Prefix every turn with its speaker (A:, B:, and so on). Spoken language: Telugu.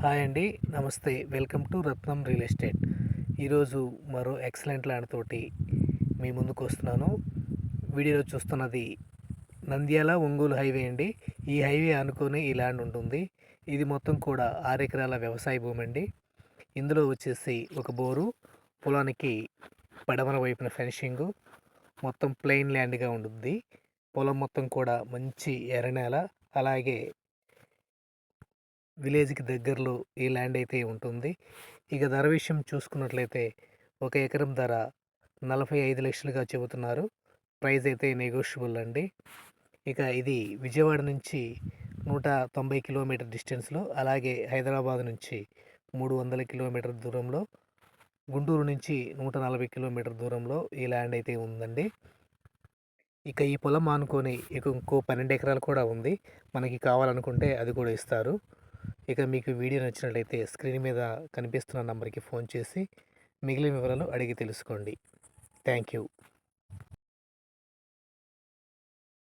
A: హాయ్ అండి నమస్తే. Welcome to Ratnam real estate. ఈరోజు మరో ఎక్సలెంట్ ల్యాండ్ తోటి మీ ముందుకు వస్తున్నాను. వీడియోలో చూస్తున్నది నంద్యాల ఒంగోలు హైవే అండి. ఈ హైవే అనుకుని ఈ ల్యాండ్ ఉంటుంది. ఇది మొత్తం కూడా ఆరు ఎకరాల వ్యవసాయ భూమి అండి. ఇందులో వచ్చేసి ఒక బోరు పొలానికి పడమర వైపున ఫెన్షింగు మొత్తం ప్లెయిన్ ల్యాండ్గా ఉంటుంది. పొలం మొత్తం కూడా మంచి ఎర్ర నేల అలాగే విలేజ్కి దగ్గరలో ఈ ల్యాండ్ అయితే ఉంటుంది. ఇక ధర విషయం చూసుకున్నట్లయితే ఒక ఎకరం ధర నలభై ఐదు లక్షలుగా చెబుతున్నారు. ప్రైస్ అయితే నెగోషియబుల్ అండి. ఇక ఇది విజయవాడ నుంచి నూట తొంభై కిలోమీటర్ డిస్టెన్స్లో అలాగే హైదరాబాద్ నుంచి మూడు వందల కిలోమీటర్ దూరంలో గుంటూరు నుంచి నూట నలభై కిలోమీటర్ దూరంలో ఈ ల్యాండ్ అయితే ఉందండి. ఇక ఈ పొలం ఆనుకొని ఇక ఇంకో పన్నెండు ఎకరాలు కూడా ఉంది. మనకి కావాలనుకుంటే అది కూడా ఇస్తారు. ఇక మీకు వీడియో నచ్చినట్లయితే స్క్రీన్ మీద కనిపిస్తున్న నంబర్కి ఫోన్ చేసి మిగిలిన వివరాలు అడిగి తెలుసుకోండి. Thank you